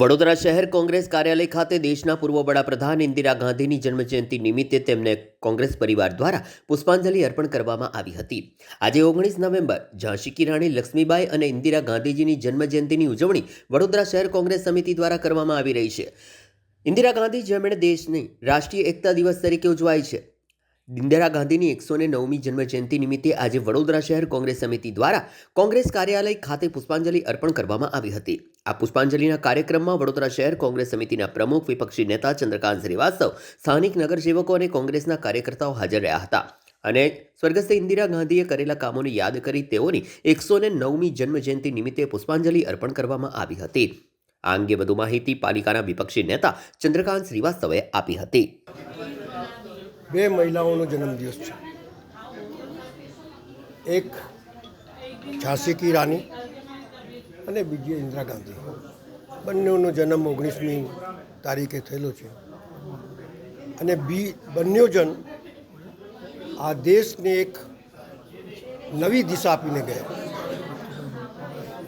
વડોદરા શહેર કોંગ્રેસ કાર્યાલય ખાતે દેશના પૂર્વ વડાપ્રધાન ઇન્દિરા ગાંધીની જન્મજયંતિ નિમિત્તે તેમને કોંગ્રેસ પરિવાર દ્વારા પુષ્પાંજલિ અર્પણ કરવામાં આવી હતી. આજે ઓગણીસ નવેમ્બર, ઝાંસી કી રાણી લક્ષ્મીબાઈ અને ઇન્દિરા ગાંધીજીની જન્મજયંતિની ઉજવણી વડોદરા શહેર કોંગ્રેસ સમિતિ દ્વારા કરવામાં આવી રહી છે. ઇન્દિરા ગાંધી જેમણે દેશની રાષ્ટ્રીય એકતા દિવસ તરીકે ઉજવાય છે. ઇન્દિરા ગાંધીની એકસો ને નવમી જન્મજયંતિ નિમિત્તે આજે વડોદરા શહેર કોંગ્રેસ સમિતિ દ્વારા કોંગ્રેસ કાર્યાલય ખાતે પુષ્પાંજલિ અર્પણ કરવામાં આવી હતી. આ પુષ્પાંજલિના કાર્યક્રમમાં વડોદરા શહેર કોંગ્રેસ સમિતિના પ્રમુખ વિપક્ષી નેતા ચંદ્રકાંત શ્રીવાસ્તવ, સ્થાનિક નગરસેવકો અને કોંગ્રેસના કાર્યકર્તાઓ હાજર રહ્યા હતા. અને સ્વર્ગસ્થ ઇન્દિરા ગાંધીએ કરેલા કામોને યાદ કરી તેઓની એકસો ને નવમી જન્મજયંતિ નિમિત્તે પુષ્પાંજલિ અર્પણ કરવામાં આવી હતી. આ અંગે વધુ માહિતી પાલિકાના વિપક્ષી નેતા ચંદ્રકાંત શ્રીવાસ્તવે આપી હતી. બે મહિલાઓનો જન્મદિવસ છે. એક ઝાંસી કી રાની અને બીજી ઇન્દિરા ગાંધી. બંનેનો જન્મ ઓગણીસમી તારીખે થયેલો છે. અને બી બંને જણ આ દેશને એક નવી દિશા આપીને ગયા.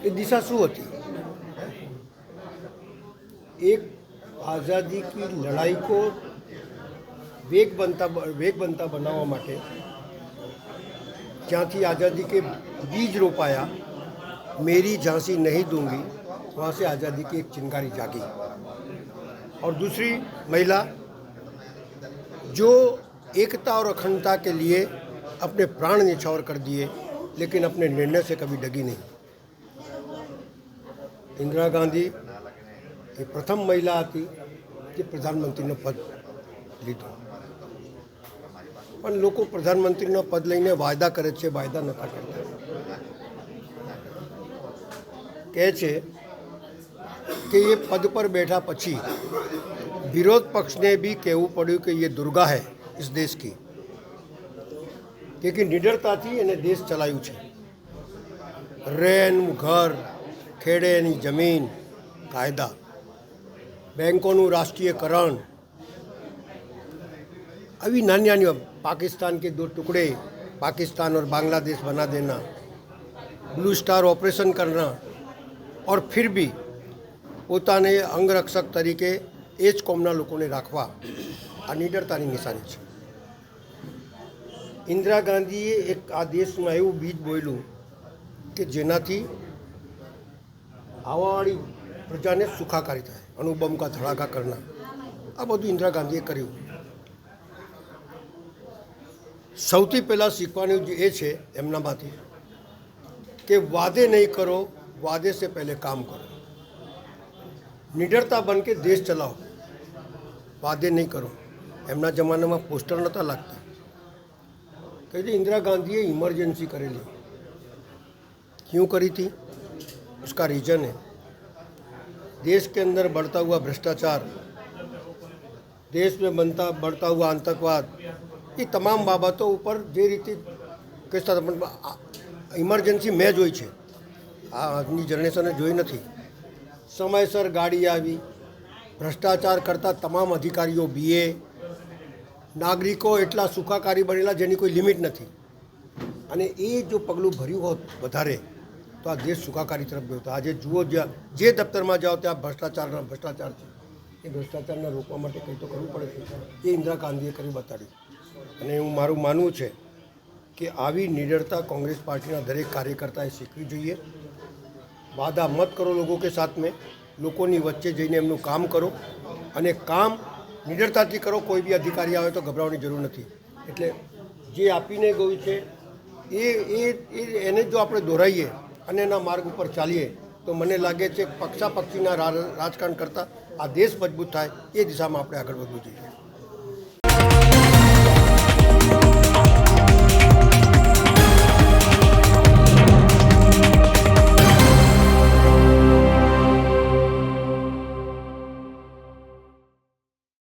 એ દિશા શું હતી? એક આઝાદી કી લડાઈ કો વેગ બનતા વેગ બનતા બનાવવા માટે જ્યાંથી આઝાદી કે બીજ રોપાયા मेरी झांसी नहीं दूंगी वहाँ से आज़ादी की एक चिंगारी जागी और दूसरी महिला जो एकता और अखंडता के लिए अपने प्राण निछावर कर दिए लेकिन अपने निर्णय से कभी डगी नहीं इंदिरा गांधी એ પ્રથમ મહિલા હતી જે પ્રધાનમંત્રીનો પદ લીધો પણ લોકો પ્રધાનમંત્રીનો પદ લઈને વાયદા કરે છે વાયદા નતા કરતા કહે છે કે એ પદ પર બેઠા પછી વિરોધ પક્ષને બી કહેવું પડ્યું કે એ દુર્ગા હૈ ઇસ દેશ કી કે કે નિડરતાથી એને દેશ ચલાવ્યું છે રેન ઘર ખેડેની જમીન કાયદા બેંકોનું રાષ્ટ્રીયકરણ अभी नानी नानी पाकिस्तान के दो टुकड़े पाकिस्तान और बांग्लादेश बना देना ब्लू स्टार ऑपरेशन करना ઓર ફિર બી પોતાને અંગરક્ષક તરીકે એ જ કોમના લોકોને રાખવા આ નિડરતાની નિશાની છે. ઇન્દિરા ગાંધીએ એક આ દેશમાં એવું બીજ બોયલું કે જેનાથી આવાવાળી પ્રજાને સુખાકારી થાય અનુબમકા ધડાકા કરના. આ બધું ઇન્દિરા ગાંધીએ કર્યું. સૌથી પહેલાં શીખવાનું એ છે એમનામાંથી કે વાદે નહીં કરો વાદે સે પહેલે કામ કરો નિડરતા બન કે દેશ ચલાવો વાદે નહીં કરો એમના જમાનામાં પોસ્ટર નહોતા લાગતા કહે છે इंदिरा गांधी इमरजेंसी करेली क्यों करी थी उसका रीज़न है देश के अंदर बढ़ता हुआ भ्रष्टाचार देश में बनता बढ़ता हुआ आतंकवाद એ તમામ બાબતો ઉપર જે રીતે કહેતા હતા પણ ઇમરજન્સી મેં જોઈ છે આ આજની જનરેશને જોઈ નથી. સમયસર ગાડી આવી. ભ્રષ્ટાચાર કરતા તમામ અધિકારીઓ બીએ. નાગરિકો એટલા સુખાકારી બનેલા જેની કોઈ લિમિટ નથી. અને એ જો પગલું ભર્યું હોત વધારે, તો આ દેશ સુખાકારી તરફ ગયો હતો. આજે જુઓ જે દફતરમાં જાઓ ત્યાં ભ્રષ્ટાચારના ભ્રષ્ટાચાર છે. એ ભ્રષ્ટાચારને રોકવા માટે કંઈ તો કરવું પડે છે. એ ઇન્દિરા ગાંધીએ કરી બતાડ્યું. અને હું મારું માનવું છે કે આવી નિડરતા કોંગ્રેસ પાર્ટીના દરેક કાર્યકર્તાએ શીખવી જોઈએ. વાદા મત કરો લોકો કે સાથ મેં. લોકોની વચ્ચે જઈને એમનું કામ કરો અને કામ નિડરતાથી કરો, કોઈ બી અધિકારી આવે તો ગભરાવાની જરૂર નથી. એટલે જે આપીને ગયું છે, એ એ એને જો આપણે દોરાઈએ અને એના માર્ગ ઉપર ચાલીએ, તો મને લાગે છે પક્ષાપક્ષીના રાજકારણ કરતાં આ દેશ મજબૂત થાય, એ દિશામાં આપણે આગળ વધવું જોઈએ.